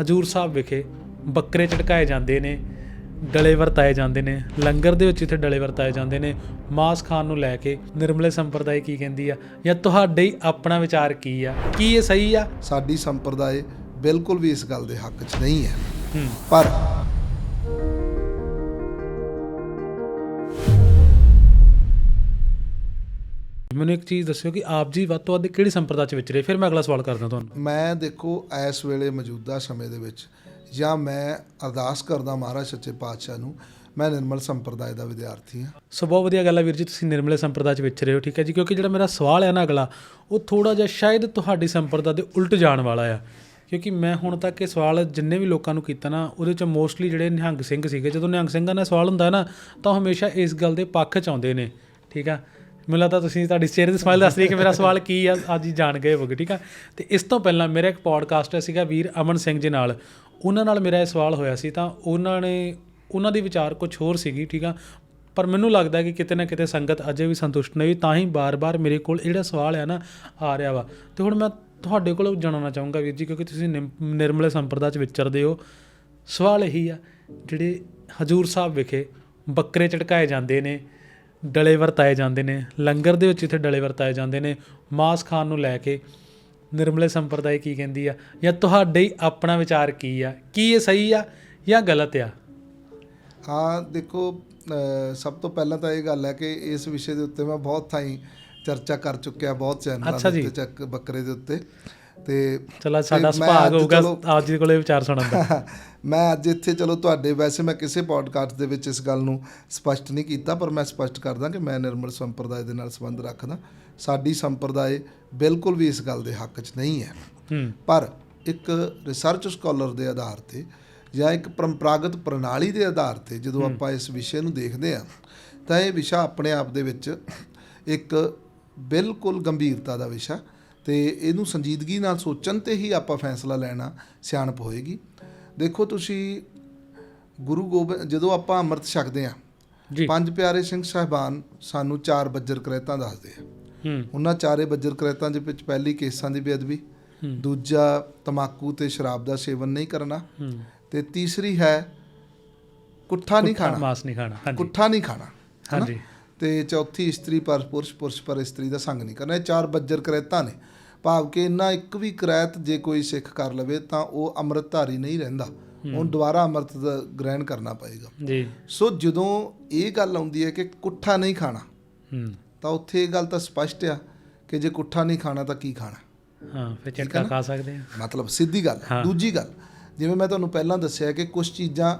ਹਜੂਰ ਸਾਹਿਬ ਵਿਖੇ ਬੱਕਰੇ ਝਟਕਾਏ ਜਾਂਦੇ ਨੇ ਡਲੇ ਵਰਤਾਏ ਜਾਂਦੇ ਨੇ ਲੰਗਰ ਦੇ ਵਿੱਚ ਇੱਥੇ ਡਲੇ ਵਰਤਾਏ ਜਾਂਦੇ ਨੇ ਮਾਸ ਖਾਣ ਨੂੰ ਲੈ ਕੇ ਨਿਰਮਲੇ ਸੰਪਰਦਾਇ ਕੀ ਕਹਿੰਦੀ ਆ? ਜਾਂ ਤੁਹਾਡੇ ਹੀ ਆਪਣਾ ਵਿਚਾਰ ਕੀ ਆ? ਕੀ ਇਹ ਸਹੀ ਆ? ਸਾਡੀ ਸੰਪਰਦਾਇ ਬਿਲਕੁਲ ਵੀ ਇਸ ਗੱਲ ਦੇ ਹੱਕ 'ਚ ਨਹੀਂ ਹੈ। ਹੂੰ। ਪਰ ਮੈਨੂੰ ਇੱਕ ਚੀਜ਼ ਦੱਸਿਓ ਕਿ ਆਪ ਜੀ ਵੱਧ ਤੋਂ ਵੱਧ ਕਿਹੜੀ ਸੰਪਰਦਾ ਚ ਵਿਚਰੇ ਫਿਰ ਮੈਂ ਅਗਲਾ ਸਵਾਲ ਕਰਦਾ ਤੁਹਾਨੂੰ। ਮੈਂ ਦੇਖੋ ਇਸ ਵੇਲੇ ਮੌਜੂਦਾ ਸਮੇਂ ਦੇ ਵਿੱਚ ਜਾਂ ਮੈਂ ਅਰਦਾਸ ਕਰਦਾ ਮਹਾਰਾਜ ਸੱਚੇ ਪਾਤਸ਼ਾਹ ਨੂੰ ਮੈਂ ਨਿਰਮਲ ਸੰਪਰਦਾਇ ਦਾ ਵਿਦਿਆਰਥੀ ਹਾਂ। ਸੋ ਬਹੁਤ ਵਧੀਆ ਗੱਲ ਹੈ ਵੀਰ ਜੀ ਤੁਸੀਂ ਨਿਰਮਲੇ ਸੰਪਰਦਾ ਚ ਵਿਚਰੇ ਹੋ ਠੀਕ ਹੈ ਜੀ? ਕਿਉਂਕਿ ਜਿਹੜਾ ਮੇਰਾ ਸਵਾਲ ਹੈ ਨਾ ਅਗਲਾ ਉਹ ਥੋੜਾ ਜਿਹਾ ਸ਼ਾਇਦ ਤੁਹਾਡੀ ਸੰਪਰਦਾ ਦੇ ਉਲਟ ਜਾਣ ਵਾਲਾ ਆ। ਕਿਉਂਕਿ ਮੈਂ ਹੁਣ ਤੱਕ ਇਹ ਸਵਾਲ ਜਿੰਨੇ ਵੀ ਲੋਕਾਂ ਨੂੰ ਕੀਤਾ ਨਾ ਉਹਦੇ ਚ ਮੋਸਟਲੀ ਜਿਹੜੇ ਨਿਹੰਗ ਸਿੰਘ ਸੀਗੇ ਜਦੋਂ ਨਿਹੰਗ ਸਿੰਘਾਂ ਦਾ ਸਵਾਲ ਹੁੰਦਾ ਨਾ ਤਾਂ ਹਮੇਸ਼ਾ ਇਸ ਗੱਲ ਦੇ ਪੱਖ ਚ ਆਉਂਦੇ ਨੇ ਠੀਕ ਆ ਮੈਨੂੰ ਲੱਗਦਾ ਤੁਸੀਂ ਤੁਹਾਡੀ ਚਿਹਰੇ ਦੀ ਸਮਾਈਲ ਦੱਸ ਰਹੀ ਕਿ ਮੇਰਾ ਸਵਾਲ ਕੀ ਆ, ਅੱਜ ਹੀ ਜਾਣ ਗਏ ਹੋਗੇ ਠੀਕ ਆ? ਤੇ ਇਸ ਤੋਂ ਪਹਿਲਾਂ ਮੇਰਾ ਇੱਕ ਪੋਡਕਾਸਟ ਸੀਗਾ ਵੀਰ ਅਮਨ ਸਿੰਘ ਜੀ ਨਾਲ। ਉਹਨਾਂ ਨਾਲ ਮੇਰਾ ਇਹ ਸਵਾਲ ਹੋਇਆ ਸੀ, ਤਾਂ ਉਹਨਾਂ ਨੇ, ਉਹਨਾਂ ਦੀ ਵਿਚਾਰ ਕੁਝ ਹੋਰ ਸੀਗੀ, ਠੀਕ ਆ? ਪਰ ਮੈਨੂੰ ਲੱਗਦਾ ਕਿ ਕਿਤੇ ਨਾ ਕਿਤੇ ਸੰਗਤ ਅਜੇ ਵੀ ਸੰਤੁਸ਼ਟ ਨਹੀਂ ਹੋਈ, ਤਾਂ ਹੀ ਬਾਰ-ਬਾਰ ਮੇਰੇ ਕੋਲ ਜਿਹੜਾ ਸਵਾਲ ਆ ਨਾ ਆ ਰਿਹਾ ਵਾ। ਤੇ ਹੁਣ ਮੈਂ ਤੁਹਾਡੇ ਕੋਲੋਂ ਜਾਣਨਾ ਚਾਹੂੰਗਾ ਵੀਰ ਜੀ, ਕਿਉਂਕਿ ਤੁਸੀਂ ਨਿਮ- ਨਿਰਮਲੇ ਸੰਪਰਦਾ ਚ ਵਿਚਰਦੇ ਹੋ। ਸਵਾਲ ਇਹੀ ਆ, ਜਿਹੜੇ ਹਜੂਰ ਸਾਹਿਬ ਵਿਖੇ ਬੱਕਰੇ ਝਟਕਾਏ ਜਾਂਦੇ ਨੇ ਡਲੇ ਵਰਤਾਏ ਜਾਂਦੇ ਨੇ। ਲੰਗਰ ਦੇ ਵਿੱਚ ਇੱਥੇ ਡਲੇ ਵਰਤਾਏ ਜਾਂਦੇ ਨੇ। ਮਾਸ ਖਾਣ ਨੂੰ ਲੈ ਕੇ ਨਿਰਮਲੇ ਸੰਪਰਦਾਇ ਕੀ ਕਹਿੰਦੀ ਆ? ਜਾਂ ਤੁਹਾਡੇ ਆਪਣਾ ਵਿਚਾਰ ਕੀ ਆ? ਕੀ ਇਹ ਸਹੀ ਆ ਜਾਂ ਗਲਤ ਆ? ਹਾਂ ਦੇਖੋ ਸਭ ਤੋਂ ਪਹਿਲਾਂ ਤਾਂ ਇਹ ਗੱਲ ਹੈ ਕਿ ਇਸ ਵਿਸ਼ੇ ਦੇ ਉੱਤੇ ਮੈਂ ਬਹੁਤ ਥਾਈਂ ਚਰਚਾ ਕਰ ਚੁੱਕਿਆ ਬਹੁਤ ਚੈਨਲਾਂ ਦੇ। ਉੱਤੇ ਚੱਕ ਬੱਕਰੇ ਦੇ ਉੱਤੇ। ਤੇ ਚਲੋ ਸਾਡਾ ਸੁਭਾਗ ਹੋਊਗਾ ਆਪ ਜੀ ਕੋਲੇ ਵਿਚਾਰ ਸੁਣਨ ਦਾ। ਮੈਂ ਅੱਜ ਇੱਥੇ ਚਲੋ ਤੁਹਾਡੇ ਵੈਸੇ ਮੈਂ ਕਿਸੇ ਪੋਡਕਾਸਟ ਦੇ ਵਿੱਚ ਇਸ ਗੱਲ ਨੂੰ ਸਪਸ਼ਟ ਨਹੀਂ ਕੀਤਾ ਪਰ ਮੈਂ ਸਪਸ਼ਟ ਕਰਦਾ ਕਿ ਮੈਂ ਨਿਰਮਲ ਸੰਪਰਦਾਇ ਦੇ ਨਾਲ ਸੰਬੰਧ ਰੱਖਦਾ। ਸਾਡੀ ਸੰਪਰਦਾਇ ਬਿਲਕੁਲ ਵੀ ਇਸ ਗੱਲ ਦੇ ਹੱਕ 'ਚ ਨਹੀਂ ਹੈ। ਹੂੰ। ਪਰ ਇੱਕ ਰਿਸਰਚ ਸਕਾਲਰ ਦੇ ਆਧਾਰ ਤੇ ਜਾਂ ਇੱਕ ਪਰੰਪਰਾਗਤ ਪ੍ਰਣਾਲੀ ਦੇ ਆਧਾਰ ਤੇ ਜਦੋਂ ਆਪਾਂ ਇਸ ਵਿਸ਼ੇ ਨੂੰ ਦੇਖਦੇ ਹਾਂ ਤਾਂ ਇਹ ਵਿਸ਼ਾ ਆਪਣੇ ਆਪ ਦੇ ਵਿੱਚ ਇੱਕ ਬਿਲਕੁਲ ਗੰਭੀਰਤਾ ਦਾ ਵਿਸ਼ਾ ਤੇ ਇਹਨੂੰ ਸੰਜੀਦਗੀ ਨਾਲ ਸੋਚਣ ਤੇ ਹੀ ਆਪਾਂ ਫੈਸਲਾ ਲੈਣਾ ਸਿਆਣਪ ਹੋਏਗੀ। ਦੇਖੋ ਤੁਸੀਂ ਗੁਰੂ ਗੋਬਿੰਦ ਜਦੋਂ ਆਪਾਂ ਅੰਮ੍ਰਿਤ ਛਕਦੇ ਜੀ। ਪੰਜ ਪਿਆਰੇ ਸਿੰਘ ਸਾਹਿਬਾਨ ਸਾਨੂੰ ਚਾਰ ਬੱਜਰ ਕਰੈਤਾਂ ਦੱਸਦੇ ਆ। ਹੂੰ। ਉਹਨਾਂ ਚਾਰੇ ਬੱਜਰ ਕਰੈਤਾਂ ਦੇ ਵਿੱਚ ਪਹਿਲੀ ਕੇਸਾਂ ਦੀ ਬੇਅਦਬੀ। ਦੂਜਾ ਤਮਾਕੂ ਤੇ ਸ਼ਰਾਬ ਦਾ ਸੇਵਨ ਨਹੀਂ ਕਰਨਾ ਤੇ ਤੀਸਰੀ ਹੈ ਕੁੱਠਾ ਨਹੀਂ ਖਾਣਾ। ਮਾਸ ਨਹੀਂ ਖਾਣਾ ਹਾਂਜੀ। ਕੁੱਠਾ ਨਹੀਂ ਖਾਣਾ? ਹਾਂਜੀ। ਤੇ ਚੌਥੀ ਇਸਤਰੀ ਪਰ ਪੁਰਸ਼ ਪੁਰਸ਼ ਪਰ ਇਸਤਰੀ ਦਾ ਸੰਗ ਨਹੀਂ ਕਰਨਾ। ਇਹ ਚਾਰ ਬੱਜਰ ਕਰੈਤਾਂ ਨੇ। ਭਾਵ ਕਿ ਇਹਨਾਂ ਇੱਕ ਵੀ ਕਰੈਤ ਜੇ ਕੋਈ ਸਿੱਖ ਕਰ ਲਵੇ ਤਾਂ ਉਹ ਅੰਮ੍ਰਿਤਧਾਰੀ ਨਹੀਂ ਰਹਿੰਦਾ। ਉਹਨੂੰ ਦੁਬਾਰਾ ਅੰਮ੍ਰਿਤ ਗ੍ਰਹਿਣ ਕਰਨਾ ਪਏਗਾ। ਜੀ। ਸੋ ਜਦੋਂ ਇਹ ਗੱਲ ਆਉਂਦੀ ਹੈ ਕਿ ਕੁੱਠਾ ਨਹੀਂ ਖਾਣਾ ਹੂੰ। ਤਾਂ ਉੱਥੇ ਇਹ ਗੱਲ ਤਾਂ ਸਪਸ਼ਟ ਆ ਕਿ ਜੇ ਕੁੱਠਾ ਨਹੀਂ ਖਾਣਾ ਤਾਂ ਕੀ ਖਾਣਾ? ਹਾਂ ਫਿਰ ਝਟਕਾ ਖਾ ਸਕਦੇ ਆ। ਮਤਲਬ ਸਿੱਧੀ ਗੱਲ। ਦੂਜੀ ਗੱਲ ਜਿਵੇਂ ਮੈਂ ਤੁਹਾਨੂੰ ਪਹਿਲਾਂ ਦੱਸਿਆ ਕਿ ਕੁਝ ਚੀਜ਼ਾਂ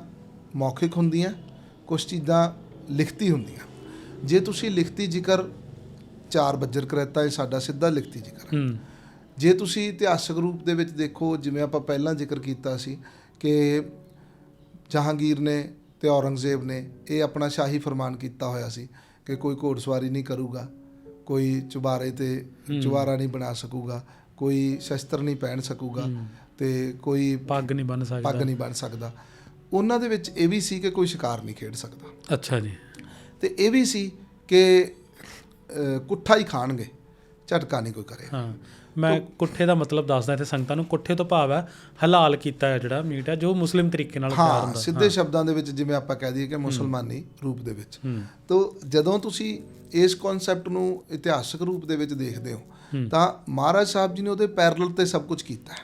ਮੌਖਿਕ ਹੁੰਦੀਆਂ ਕੁਝ ਚੀਜ਼ਾਂ ਲਿਖਤੀ ਹੁੰਦੀਆਂ। ਜੇ ਤੁਸੀਂ ਲਿਖਤੀ ਜ਼ਿਕਰ ਚਾਰ ਬੱਜਰ ਕਰਤਾ ਇਹ ਸਾਡਾ ਸਿੱਧਾ ਲਿਖਤੀ ਜ਼ਿਕਰ ਹੂੰ। ਜੇ ਤੁਸੀਂ ਇਤਿਹਾਸਕ ਰੂਪ ਦੇ ਵਿੱਚ ਦੇਖੋ ਜਿਵੇਂ ਆਪਾਂ ਪਹਿਲਾਂ ਜ਼ਿਕਰ ਕੀਤਾ ਸੀ ਕਿ ਜਹਾਂਗੀਰ ਨੇ ਤੇ ਔਰੰਗਜ਼ੇਬ ਨੇ ਇਹ ਆਪਣਾ ਸ਼ਾਹੀ ਫਰਮਾਨ ਕੀਤਾ ਹੋਇਆ ਸੀ ਕਿ ਕੋਈ ਘੋੜਸਵਾਰੀ ਨਹੀਂ ਕਰੂਗਾ ਕੋਈ ਚੁਬਾਰੇ ਤੇ ਚੁਬਾਰਾ ਨਹੀਂ ਬਣਾ ਸਕੂਗਾ ਕੋਈ ਸ਼ਸਤਰ ਨਹੀਂ ਪਹਿਨ ਸਕੂਗਾ ਤੇ ਕੋਈ ਪੱਗ ਨਹੀਂ ਬੰਨ ਪੱਗ ਸਕਦਾ ਨਹੀਂ ਬਣ ਸਕਦਾ। ਉਹਨਾਂ ਦੇ ਵਿੱਚ ਇਹ ਵੀ ਸੀ ਕਿ ਕੋਈ ਸ਼ਿਕਾਰ ਨਹੀਂ ਖੇਡ ਸਕਦਾ। ਅੱਛਾ ਜੀ। ਤੇ ਇਹ ਵੀ ਸੀ ਕਿ ਕੁੱਠਾ ਹੀ ਖਾਣਗੇ। ਝਟਕਾ ਨਹੀਂ ਕੋਈ ਕਰੇ। ਹਾਂ ਮੈਂ ਕੁੱਠੇ ਦਾ ਮਤਲਬ ਦੱਸਦਾ ਇੱਥੇ ਸੰਗਤਾਂ ਨੂੰ ਕੁੱਠੇ ਤੋਂ ਭਾਵ ਹੈ ਹਲਾਲ ਕੀਤਾ ਹੈ ਜਿਹੜਾ ਮੀਟ ਹੈ ਜੋ ਮੁਸਲਿਮ ਤਰੀਕੇ ਨਾਲ ਤਿਆਰ ਹਾਂ ਸਿੱਧੇ ਸ਼ਬਦਾਂ ਦੇ ਵਿੱਚ ਜਿਵੇਂ ਆਪਾਂ ਕਹਿ ਦਈਏ ਕਿ ਮੁਸਲਮਾਨੀ ਰੂਪ ਦੇ ਵਿੱਚ। ਤੋ ਜਦੋਂ ਤੁਸੀਂ ਇਸ ਕਨਸੈਪਟ ਨੂੰ ਇਤਿਹਾਸਕ ਰੂਪ ਦੇ ਵਿੱਚ ਦੇਖਦੇ ਹੋ। ਤਾਂ ਮਹਾਰਾਜ ਸਾਹਿਬ ਜੀ ਨੇ ਉਹਦੇ ਪੈਰਲਲ ਤੇ ਸਭ ਕੁਝ ਕੀਤਾ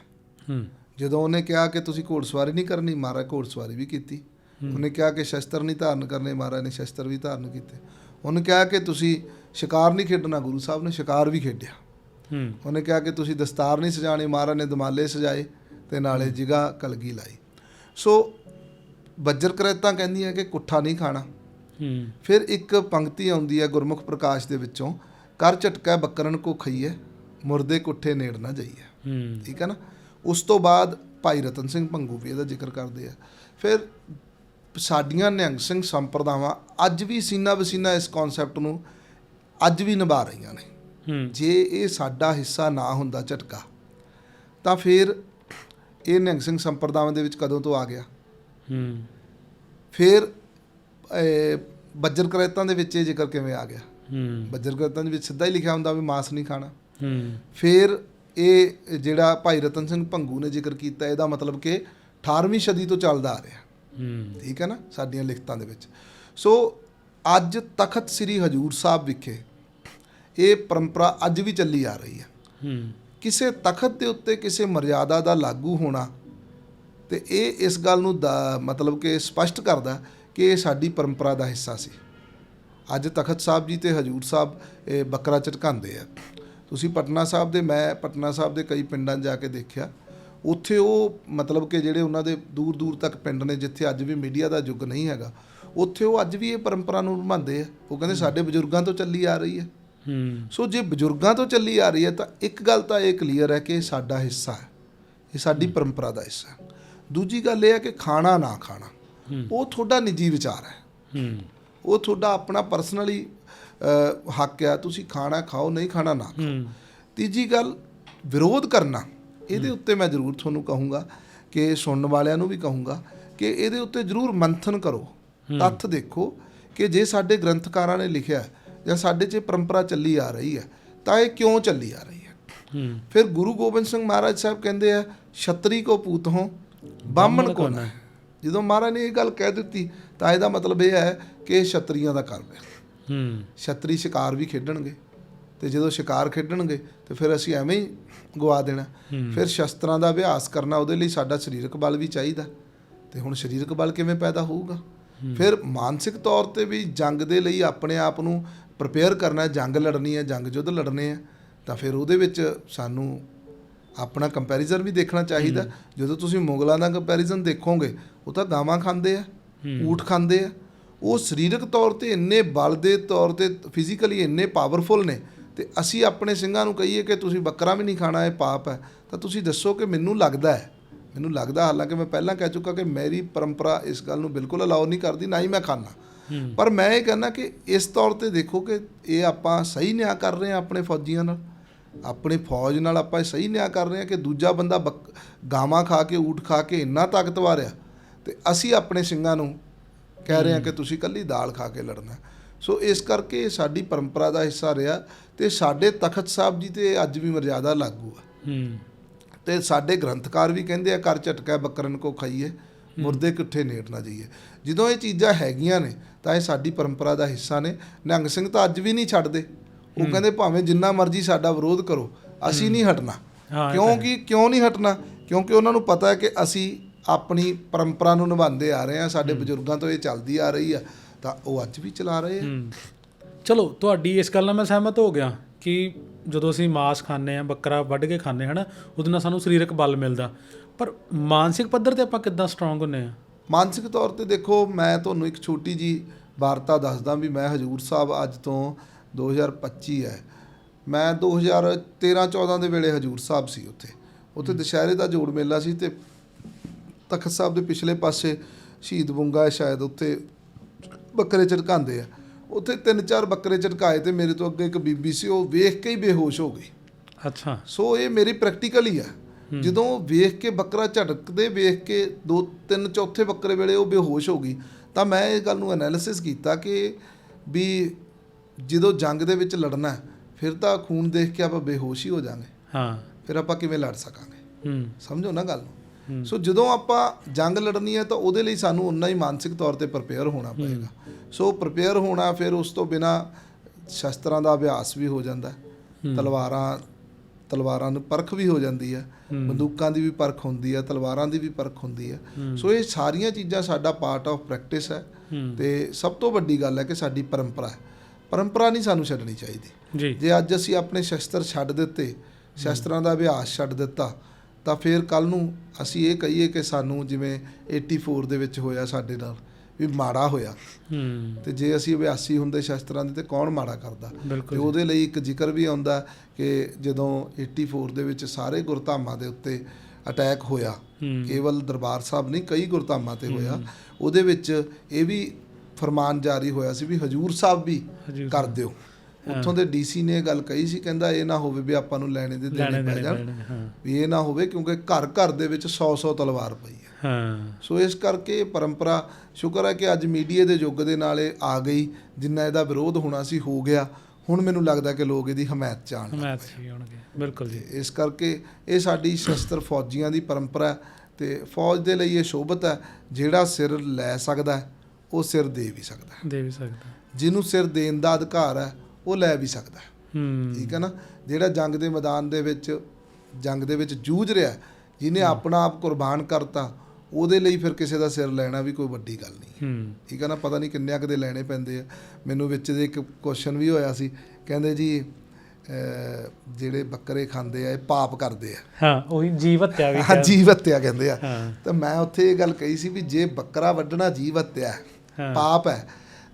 ਹੂੰ। ਜਦੋਂ ਉਹਨੇ ਕਿਹਾ ਕਿ ਤੁਸੀਂ ਘੋੜਸਵਾਰੀ ਨਹੀਂ ਕਰਨੀ ਮਹਾਰਾਜ ਘੋੜਸਵਾਰੀ ਵੀ ਕੀਤੀ। ਉਹਨੇ ਕਿਹਾ ਕਿ ਸ਼ਸਤਰ ਨਹੀਂ ਧਾਰਨ ਕਰਨੇ ਮਹਾਰਾਜ ਨੇ ਸ਼ਸਤਰ ਵੀ ਧਾਰਨ ਕੀਤੇ। ਉਹਨੇ ਕਿਹਾ ਕਿ ਤੁਸੀਂ ਸ਼ਿਕਾਰ ਨਹੀਂ ਖੇਡਣਾ ਗੁਰੂ ਸਾਹਿਬ ਨੇ ਸ਼ਿਕਾਰ ਵੀ ਖੇਡਿਆ। ਹੂੰ। ਉਹਨੇ ਕਿਹਾ ਕਿ ਤੁਸੀਂ ਦਸਤਾਰ ਨਹੀਂ ਸਜਾਣੀ ਮਹਾਰਾਜ ਨੇ ਦਮਾਲੇ ਸਜਾਏ ਤੇ ਨਾਲੇ ਜਿਗਾ ਕਲਗੀ ਲਾਈ। ਸੋ ਬੱਜਰ ਕਰੈਤਾਂ ਕਹਿੰਦੀਆਂ ਕਿ ਕੁੱਠਾ ਨਹੀਂ ਖਾਣਾ। ਹੂੰ। ਫਿਰ ਇੱਕ ਪੰਕਤੀ ਆਉਂਦੀ ਹੈ ਗੁਰਮੁਖ ਪ੍ਰਕਾਸ਼ ਦੇ ਵਿੱਚੋਂ ਕਰ ਝਟਕਾ ਬੱਕਰਨ ਕੋ ਖਈਏ ਮੁਰਦੇ ਕੁੱਠੇ ਨੇੜ ਨਾ ਜਾਈਏ ਹੂੰ। ਠੀਕ ਹੈ ਨਾ? ਉਸ ਤੋਂ ਬਾਅਦ ਭਾਈ ਰਤਨ ਸਿੰਘ ਭੰਗੂ ਵੀ ਇਹਦਾ ਜ਼ਿਕਰ ਕਰਦੇ ਆ। ਫਿਰ ਸਾਡੀਆਂ ਨਿਹੰਗ ਸਿੰਘ ਸੰਪਰਦਾਵਾਂ ਅੱਜ ਵੀ ਸੀਨਾ ਵਸੀਨਾ ਇਸ ਕਨਸੈਪਟ ਨੂੰ ਅੱਜ ਵੀ ਨਿਭਾ ਰਹੀਆਂ ਨੇ। ਜੇ ਇਹ ਸਾਡਾ ਹਿੱਸਾ ਨਾ ਹੁੰਦਾ ਝਟਕਾ ਤਾਂ ਫਿਰ ਇਹ ਨਿਹੰਗ ਸਿੰਘ ਸੰਪਰਦਾਵਾਂ ਦੇ ਵਿੱਚ ਕਦੋਂ ਤੋਂ ਆ ਗਿਆ? ਹੂੰ। ਫਿਰ ਬੱਜਰ ਕਰੈਤਾਂ ਦੇ ਵਿੱਚ ਇਹ ਜ਼ਿਕਰ ਕਿਵੇਂ ਆ ਗਿਆ? ਹੂੰ। ਬੱਜਰ ਕਰੈਤਾਂ ਦੇ ਵਿੱਚ ਸਿੱਧਾ ਹੀ ਲਿਖਿਆ ਹੁੰਦਾ ਵੀ ਮਾਸ ਨਹੀਂ ਖਾਣਾ। ਹੂੰ। ਫਿਰ ਇਹ ਜਿਹੜਾ ਭਾਈ ਰਤਨ ਸਿੰਘ ਭੰਗੂ ਨੇ ਜ਼ਿਕਰ ਕੀਤਾ ਇਹਦਾ ਮਤਲਬ ਕਿ 18ਵੀਂ ਸਦੀ ਤੋਂ ਚੱਲਦਾ ਆ ਰਿਹਾ। ਹੂੰ। ਠੀਕ ਹੈ ਨਾ? ਸਾਡੀਆਂ ਲਿਖਤਾਂ ਦੇ ਵਿੱਚ। ਸੋ ਅੱਜ ਤਖਤ ਸ੍ਰੀ ਹਜੂਰ ਸਾਹਿਬ ਵਿਖੇ ਇਹ ਪਰੰਪਰਾ ਅੱਜ ਵੀ ਚੱਲੀ ਆ ਰਹੀ ਹੈ। ਕਿਸੇ ਤਖਤ ਦੇ ਉੱਤੇ ਕਿਸੇ ਮਰਿਆਦਾ ਦਾ ਲਾਗੂ ਹੋਣਾ ਤੇ ਇਹ ਇਸ ਗੱਲ ਨੂੰ ਮਤਲਬ ਕਿ ਸਪਸ਼ਟ ਕਰਦਾ ਕਿ ਇਹ ਸਾਡੀ ਪਰੰਪਰਾ ਦਾ ਹਿੱਸਾ ਸੀ। ਅੱਜ ਤਖਤ ਸਾਹਿਬ ਜੀ ਤੇ ਹਜੂਰ ਸਾਹਿਬ ਇਹ ਬੱਕਰਾ ਝਟਕਾਉਂਦੇ ਆ। ਤੁਸੀਂ ਪਟਨਾ ਸਾਹਿਬ ਦੇ ਮੈਂ ਪਟਨਾ ਸਾਹਿਬ ਦੇ ਕਈ ਪਿੰਡਾਂ ਜਾ ਕੇ ਦੇਖਿਆ ਉੱਥੇ ਉਹ ਮਤਲਬ ਕਿ ਜਿਹੜੇ ਉਹਨਾਂ ਦੇ ਦੂਰ ਦੂਰ ਤੱਕ ਪਿੰਡ ਨੇ ਜਿੱਥੇ ਅੱਜ ਵੀ ਮੀਡੀਆ ਦਾ ਯੁੱਗ ਨਹੀਂ ਹੈਗਾ ਉੱਥੇ ਉਹ ਅੱਜ ਵੀ ਇਹ ਪਰੰਪਰਾ ਨੂੰ ਨਿਭਾਉਂਦੇ ਆ। ਉਹ ਕਹਿੰਦੇ ਸਾਡੇ ਬਜ਼ੁਰਗਾਂ ਤੋਂ ਚੱਲੀ ਆ ਰਹੀ ਹੂੰ। ਸੋ ਜੇ ਬਜ਼ੁਰਗਾਂ ਤੋਂ ਚੱਲੀ ਆ ਰਹੀ ਹੈ ਤਾਂ ਇੱਕ ਗੱਲ ਤਾਂ ਇਹ ਕਲੀਅਰ ਹੈ ਕਿ ਇਹ ਸਾਡਾ ਹਿੱਸਾ ਹੈ। ਇਹ ਸਾਡੀ ਪਰੰਪਰਾ ਦਾ ਹਿੱਸਾ ਹੈ। ਦੂਜੀ ਗੱਲ ਇਹ ਹੈ ਕਿ ਖਾਣਾ ਨਾ ਖਾਣਾ ਹੂੰ। ਉਹ ਤੁਹਾਡਾ ਨਿੱਜੀ ਵਿਚਾਰ ਹੈ। ਹੂੰ। ਉਹ ਤੁਹਾਡਾ ਆਪਣਾ ਪਰਸਨਲੀ ਹੱਕ ਆ ਤੁਸੀਂ ਖਾਣਾ ਖਾਓ ਨਹੀਂ ਖਾਣਾ ਨਾ ਖਾਓ। ਹੂੰ। ਤੀਜੀ ਗੱਲ ਵਿਰੋਧ ਕਰਨਾ। ਇਹਦੇ ਉੱਤੇ ਮੈਂ ਜ਼ਰੂਰ ਤੁਹਾਨੂੰ ਕਹੂੰਗਾ ਕਿ ਸੁਣਨ ਵਾਲਿਆਂ ਨੂੰ ਵੀ ਕਹੂੰਗਾ ਕਿ ਇਹਦੇ ਉੱਤੇ ਜ਼ਰੂਰ ਮੰਥਨ ਕਰੋ। ਤੱਥ ਦੇਖੋ ਕਿ ਜੇ ਸਾਡੇ ਗ੍ਰੰਥਕਾਰਾਂ ਨੇ ਲਿਖਿਆ ਹੈ ਜਾਂ ਸਾਡੇ 'ਚ ਪਰੰਪਰਾ ਚੱਲੀ ਆ ਰਹੀ ਹੈ ਤਾਂ ਇਹ ਕਿਉਂ ਚੱਲੀ ਆ ਰਹੀ ਹੈ? ਫਿਰ ਗੁਰੂ ਗੋਬਿੰਦ ਸਿੰਘ ਮਹਾਰਾਜ ਸਾਹਿਬ ਕਹਿੰਦੇ ਆ ਛਤਰੀ ਕੋ ਪੂਤ ਹੋ ਬਾਹਮਣ ਕੋ ਨਾ ਜਦੋਂ ਮਹਾਰਾਜ ਨੇ ਇਹ ਗੱਲ ਕਹਿ ਦਿੱਤੀ ਤਾਂ ਇਹਦਾ ਮਤਲਬ ਇਹ ਹੈ ਕਿ ਇਹ ਛਤਰੀਆਂ ਦਾ ਕੰਮ ਹੈ। ਹੂੰ। ਛਤਰੀ ਸ਼ਿਕਾਰ ਵੀ ਖੇਡਣਗੇ ਤੇ ਜਦੋਂ ਸ਼ਿਕਾਰ ਖੇਡਣਗੇ ਤੇ ਫਿਰ ਅਸੀਂ ਐਵੇਂ ਹੀ ਗਵਾ ਦੇਣਾ। ਫਿਰ ਸ਼ਸਤਰਾਂ ਦਾ ਅਭਿਆਸ ਕਰਨਾ ਉਹਦੇ ਲਈ ਸਾਡਾ ਸਰੀਰਕ ਬਲ ਵੀ ਚਾਹੀਦਾ। ਤੇ ਹੁਣ ਸਰੀਰਕ ਬਲ ਕਿਵੇਂ ਪੈਦਾ ਹੋਊਗਾ? ਫਿਰ ਮਾਨਸਿਕ ਤੌਰ ਤੇ ਵੀ ਜੰਗ ਦੇ ਲਈ ਆਪਣੇ ਆਪ ਨੂੰ ਪ੍ਰਪੇਅਰ ਕਰਨਾ ਹੈ ਜੰਗ ਲੜਨੀ ਹੈ ਜੰਗ ਯੁੱਧ ਲੜਨੇ ਆ ਤਾਂ ਫਿਰ ਉਹਦੇ ਵਿੱਚ ਸਾਨੂੰ ਆਪਣਾ ਕੰਪੈਰੀਜ਼ਨ ਵੀ ਦੇਖਣਾ ਚਾਹੀਦਾ। ਜਦੋਂ ਤੁਸੀਂ ਮੁਗਲਾਂ ਦਾ ਕੰਪੈਰੀਜ਼ਨ ਦੇਖੋਗੇ ਉਹ ਤਾਂ ਗਾਵਾਂ ਖਾਂਦੇ ਆ ਊਠ ਖਾਂਦੇ ਆ। ਉਹ ਸਰੀਰਕ ਤੌਰ ਤੇ ਇੰਨੇ ਬਲ ਦੇ ਤੌਰ ਤੇ ਫਿਜ਼ੀਕਲੀ ਇੰਨੇ ਪਾਵਰਫੁਲ ਨੇ ਤੇ ਅਸੀਂ ਆਪਣੇ ਸਿੰਘਾਂ ਨੂੰ ਕਹੀਏ ਕਿ ਤੁਸੀਂ ਬੱਕਰਾ ਵੀ ਨਹੀਂ ਖਾਣਾ ਇਹ ਪਾਪ ਹੈ। ਤਾਂ ਤੁਸੀਂ ਦੱਸੋ ਕਿ ਮੈਨੂੰ ਲੱਗਦਾ ਹੈ ਮੈਨੂੰ ਲੱਗਦਾ ਹਾਲਾਂਕਿ ਮੈਂ ਪਹਿਲਾਂ ਕਹਿ ਚੁੱਕਾ ਕਿ ਮੇਰੀ ਪਰੰਪਰਾ ਇਸ ਗੱਲ ਨੂੰ ਬਿਲਕੁਲ ਅਲਾਉ ਨਹੀਂ ਕਰਦੀ ਨਾ ਹੀ ਮੈਂ ਖਾਣਾ ਪਰ ਮੈਂ ਇਹ ਕਹਿੰਦਾ ਕਿ ਇਸ ਤੌਰ ਤੇ ਦੇਖੋ ਕਿ ਇਹ ਆਪਾਂ ਸਹੀ ਨਿਆਂ ਕਰ ਰਹੇ ਹਾਂ ਆਪਣੇ ਫੌਜੀਆਂ ਨਾਲ। ਆਪਣੀ ਫੌਜ ਨਾਲ ਆਪਾਂ ਸਹੀ ਨਿਆਂ ਕਰ ਰਹੇ ਹਾਂ ਕਿ ਦੂਜਾ ਬੰਦਾ ਗਾਵਾਂ ਖਾ ਕੇ ਊਠ ਖਾ ਕੇ ਇੰਨਾ ਤਾਕਤਵਰ ਆ ਤੇ ਅਸੀਂ ਆਪਣੇ ਸਿੰਘਾਂ ਨੂੰ ਕਹਿ ਰਹੇ ਹਾਂ ਕਿ ਤੁਸੀਂ ਕੱਲੀ ਦਾਲ ਖਾ ਕੇ ਲੜਨਾ। ਸੋ ਇਸ ਕਰਕੇ ਇਹ ਸਾਡੀ ਪਰੰਪਰਾ ਦਾ ਹਿੱਸਾ ਰਿਹਾ ਤੇ ਸਾਡੇ ਤਖਤ ਸਾਹਿਬ ਜੀ ਤੇ ਅੱਜ ਵੀ ਮਰਜ਼ਾਦਾ ਲਾਗੂ ਆ। ਹੂੰ। ਤੇ ਸਾਡੇ ਗ੍ਰੰਥਕਾਰ ਵੀ ਕਹਿੰਦੇ ਆ ਕਰ ਝਟਕਾ ਬੱਕਰਨ ਕੋ ਖਾਈਏ। ਮੁਰਦੇ ਕਿੱਥੇ ਨੇੜ ਨਾ ਜਾਈਏ। ਜਦੋਂ ਇਹ ਚੀਜ਼ਾਂ ਹੈਗੀਆਂ ਨੇ ਤਾਂ ਇਹ ਸਾਡੀ ਪਰੰਪਰਾ ਦਾ ਹਿੱਸਾ ਨੇ। ਨਿਹੰਗ ਸਿੰਘ ਤਾਂ ਅੱਜ ਵੀ ਨਹੀਂ ਛੱਡਦੇ। ਉਹ ਕਹਿੰਦੇ ਭਾਵੇਂ ਜਿੰਨਾ ਮਰਜ਼ੀ ਸਾਡਾ ਵਿਰੋਧ ਕਰੋ ਅਸੀਂ ਨਹੀਂ ਹਟਣਾ। ਹਾਂ, ਇਹ ਕਿਉਂਕਿ ਕਿਉਂ ਨਹੀਂ ਹਟਣਾ? ਕਿਉਂਕਿ ਉਹਨਾਂ ਨੂੰ ਪਤਾ ਹੈ ਕਿ ਅਸੀਂ ਆਪਣੀ ਪਰੰਪਰਾ ਨੂੰ ਨਿਭਾਉਂਦੇ ਆ ਰਹੇ ਹਾਂ ਸਾਡੇ ਬਜ਼ੁਰਗਾਂ ਤੋਂ ਇਹ ਚੱਲਦੀ ਆ ਰਹੀ ਆ ਤਾਂ ਉਹ ਅੱਜ ਵੀ ਚਲਾ ਰਹੇ ਆ। ਹੂੰ। ਚਲੋ ਤੁਹਾਡੀ ਇਸ ਗੱਲ ਨਾਲ ਮੈਂ ਸਹਿਮਤ ਹੋ ਗਿਆ ਕਿ ਜਦੋਂ ਅਸੀਂ ਮਾਸ ਖਾਂਦੇ ਆ ਬੱਕਰਾ ਵੱਢ ਕੇ ਖਾਂਦੇ ਹਨਾ ਉਹਦੇ ਨਾਲ ਸਾਨੂੰ ਸਰੀਰਕ ਬਲ ਮਿਲਦਾ। ਪਰ ਮਾਨਸਿਕ ਪੱਧਰ ਤੇ ਆਪਾਂ ਕਿੱਦਾਂ ਸਟਰੋਂਗ ਹੁੰਨੇ ਆ ਮਾਨਸਿਕ ਤੌਰ ਤੇ ਦੇਖੋ ਮੈਂ ਤੁਹਾਨੂੰ ਇੱਕ ਛੋਟੀ ਜੀ ਵਾਰਤਾ ਦੱਸਦਾ ਵੀ ਮੈਂ ਹਜੂਰ ਸਾਹਿਬ ਅੱਜ ਤੋਂ 2025 ਹੈ। ਮੈਂ 2013 14 ਦੇ ਵੇਲੇ ਹਜੂਰ ਸਾਹਿਬ ਸੀ ਉੱਥੇ। ਉੱਥੇ ਦੁਸ਼ਹਿਰੇ ਦਾ ਜੋੜ ਮੇਲਾ ਸੀ ਤੇ ਤਖਤ ਸਾਹਿਬ ਦੇ ਪਿਛਲੇ ਪਾਸੇ ਸ਼ਹੀਦ ਬੁੰਗਾ ਹੈ ਸ਼ਾਇਦ ਉੱਥੇ ਬੱਕਰੇ ਝਟਕਾਉਂਦੇ ਆ। ਉੱਥੇ ਤਿੰਨ ਚਾਰ ਬੱਕਰੇ ਝਟਕਾਏ ਤੇ ਮੇਰੇ ਤੋਂ ਅੱਗੇ ਇੱਕ ਬੀਬੀ ਸੀ ਉਹ ਵੇਖ ਕੇ ਹੀ ਬੇਹੋਸ਼ ਹੋ ਗਈ। ਅੱਛਾ। ਸੋ ਇਹ ਮੇਰੀ ਪ੍ਰੈਕਟੀਕਲ ਹੀ ਆ। ਜਦੋਂ ਵੇਖ ਕੇ ਬੱਕਰਾ ਝਟਕਦੇ ਵੇਖ ਕੇ ਦੋ ਤਿੰਨ ਚੌਥੇ ਬੱਕਰੇ ਵੇਲੇ ਉਹ ਬੇਹੋਸ਼ ਹੋ ਗਈ ਤਾਂ ਮੈਂ ਇਹ ਗੱਲ ਨੂੰ ਐਨਾਲਿਸਿਸ ਕੀਤਾ ਕਿ ਵੀ ਜਦੋਂ ਜੰਗ ਦੇ ਵਿੱਚ ਲੜਨਾ ਫਿਰ ਤਾਂ ਖੂਨ ਦੇਖ ਕੇ ਆਪਾਂ ਬੇਹੋਸ਼ ਹੀ ਹੋ ਜਾਾਂਗੇ। ਹਾਂ। ਫਿਰ ਆਪਾਂ ਕਿਵੇਂ ਲੜ ਸਕਾਂਗੇ? ਹੂੰ। ਸਮਝੋ ਨਾ ਗੱਲ ਸੋ ਜਦੋਂ ਆਪਾਂ ਜੰਗ ਲੜਨੀ ਹੈ ਤਾਂ ਉਹਦੇ ਲਈ ਸਾਨੂੰ ਉਨਾ ਹੀ ਮਾਨਸਿਕ ਤੌਰ ਤੇ ਪ੍ਰਪੇਅਰ ਹੋਣਾ ਪਏਗਾ। ਸੋ ਪ੍ਰਪੇਅਰ ਹੋਣਾ ਫਿਰ ਉਸ ਤੋਂ ਬਿਨਾ ਸ਼ਸਤਰਾਂ ਦਾ ਅਭਿਆਸ ਵੀ ਹੋ ਜਾਂਦਾ। ਤਲਵਾਰਾਂ ਤਲਵਾਰਾਂ ਨੂੰ ਪਰਖ ਵੀ ਹੋ ਜਾਂਦੀ ਹੈ। ਬੰਦੂਕਾਂ ਦੀ ਵੀ ਪਰਖ ਹੁੰਦੀ ਹੈ ਤਲਵਾਰਾਂ ਦੀ ਵੀ ਪਰਖ ਹੁੰਦੀ ਹੈ। ਸੋ ਇਹ ਸਾਰੀਆਂ ਚੀਜ਼ਾਂ ਸਾਡਾ ਪਾਰਟ ਆਫ ਪ੍ਰੈਕਟਿਸ ਹੈ। ਤੇ ਸਭ ਤੋਂ ਵੱਡੀ ਗੱਲ ਹੈ ਕਿ ਸਾਡੀ ਪਰੰਪਰਾ ਹੈ ਪਰੰਪਰਾ ਨਹੀਂ ਸਾਨੂੰ ਛੱਡਣੀ ਚਾਹੀਦੀ। ਜੇ। ਅੱਜ ਅਸੀਂ ਆਪਣੇ ਸ਼ਸਤਰ ਛੱਡ ਦਿੱਤੇ ਸ਼ਸਤਰਾਂ ਦਾ ਅਭਿਆਸ ਛੱਡ ਦਿੱਤਾ ਤਾਂ ਫਿਰ ਕੱਲ ਨੂੰ ਅਸੀਂ ਇਹ ਕਹੀਏ ਕਿ ਸਾਨੂੰ ਜਿਵੇਂ 84 ਦੇ ਵਿੱਚ ਹੋਇਆ ਸਾਡੇ ਨਾਲ ਵੀ ਮਾੜਾ ਹੋਇਆ। ਹੂੰ। ਤੇ ਜੇ ਅਸੀਂ ਅਭਿਆਸੀ ਹੁੰਦੇ ਸ਼ਸਤਰਾਂ ਦੇ ਤੇ ਕੌਣ ਮਾੜਾ ਕਰਦਾ? ਤੇ ਉਹਦੇ ਲਈ ਇੱਕ ਜ਼ਿਕਰ ਵੀ ਆਉਂਦਾ ਕਿ ਜਦੋਂ 84 ਦੇ ਵਿੱਚ ਸਾਰੇ ਗੁਰਧਾਮਾਂ ਦੇ ਉੱਤੇ ਅਟੈਕ ਹੋਇਆ ਕੇਵਲ ਦਰਬਾਰ ਸਾਹਿਬ ਨਹੀਂ ਕਈ ਗੁਰਧਾਮਾਂ ਤੇ ਹੋਇਆ ਉਹਦੇ ਵਿੱਚ ਇਹ ਵੀ ਫਰਮਾਨ ਜਾਰੀ ਹੋਇਆ ਸੀ ਵੀ ਹਜੂਰ ਸਾਹਿਬ ਵੀ ਕਰ ਦਿਓ। ਉੱਥੋਂ ਦੇ ਡੀਸੀ ਨੇ ਇਹ ਗੱਲ ਕਹੀ ਸੀ ਕਹਿੰਦਾ ਇਹ ਨਾ ਹੋਵੇ ਵੀ ਆਪਾਂ ਨੂੰ ਲੈਣੇ ਦੇ ਦੇਣੇ ਪੈ ਜਾਣ ਵੀ ਇਹ ਨਾ ਹੋਵੇ ਕਿਉਂਕਿ ਘਰ ਘਰ ਦੇ ਵਿੱਚ 100 100 ਤਲਵਾਰ ਪਈ ਹੈ। ਹਾਂ। ਸੋ ਇਸ ਕਰਕੇ ਇਹ ਪਰੰਪਰਾ ਸ਼ੁਕਰ ਹੈ ਕਿ ਅੱਜ ਮੀਡੀਆ ਦੇ ਯੁੱਗ ਦੇ ਨਾਲ ਇਹ ਆ ਗਈ ਜਿੰਨਾ ਇਹਦਾ ਵਿਰੋਧ ਹੋਣਾ ਸੀ ਹੋ ਗਿਆ। ਹੁਣ ਮੈਨੂੰ ਲੱਗਦਾ ਕਿ ਲੋਕ ਇਹਦੀ ਹਮਾਇਤ ਚ ਆਉਣ ਮੈਥ ਹੀ ਹੋਣਗੇ ਬਿਲਕੁਲ ਜੀ। ਇਸ ਕਰਕੇ ਇਹ ਸਾਡੀ ਸ਼ਸਤਰ ਫੌਜੀਆਂ ਦੀ ਪਰੰਪਰਾ ਤੇ ਫੌਜ ਦੇ ਲਈ ਇਹ ਸ਼ੋਭਤ ਹੈ ਜਿਹੜਾ ਸਿਰ ਲੈ ਸਕਦਾ ਉਹ ਸਿਰ ਦੇ ਵੀ ਸਕਦਾ ਦੇ ਵੀ ਸਕਦਾ ਜਿਹਨੂੰ ਸਿਰ ਦੇਣ ਦਾ ਅਧਿਕਾਰ ਹੈ ਉਹ ਲੈ ਵੀ ਸਕਦਾ ਠੀਕ ਹੈ ਨਾ? ਜਿਹੜਾ ਜੰਗ ਦੇ ਮੈਦਾਨ ਦੇ ਵਿੱਚ ਜੰਗ ਦੇ ਵਿੱਚ ਜੂਝ ਰਿਹਾ ਜਿਹਨੇ ਆਪਣਾ ਆਪ ਕੁਰਬਾਨ ਕਰਤਾ ਉਹਦੇ ਲਈ ਫਿਰ ਕਿਸੇ ਦਾ ਸਿਰ ਲੈਣਾ ਵੀ ਕੋਈ ਵੱਡੀ ਗੱਲ ਨਹੀਂ। ਹੂੰ। ਠੀਕ ਹੈ ਨਾ? ਪਤਾ ਨਹੀਂ ਕਿੰਨੇ ਕੁ ਦੇ ਲੈਣੇ ਪੈਂਦੇ ਆ। ਮੈਨੂੰ ਵਿੱਚ ਦੇ ਇੱਕ ਕੁਐਸਚਨ ਵੀ ਹੋਇਆ ਸੀ। ਕਹਿੰਦੇ ਜੀ ਜਿਹੜੇ ਬੱਕਰੇ ਖਾਂਦੇ ਆ ਇਹ ਪਾਪ ਕਰਦੇ ਆ। ਹਾਂ ਉਹੀ ਜੀਵ ਹੱਤਿਆ ਵੀ ਹਾਂ ਜੀਵ ਹੱਤਿਆ ਕਹਿੰਦੇ ਆ। ਤਾਂ ਮੈਂ ਉੱਥੇ ਇਹ ਗੱਲ ਕਹੀ ਸੀ ਵੀ ਜੇ ਬੱਕਰਾ ਵੱਢਣਾ ਜੀਵ ਹੱਤਿਆ। ਪਾਪ ਹੈ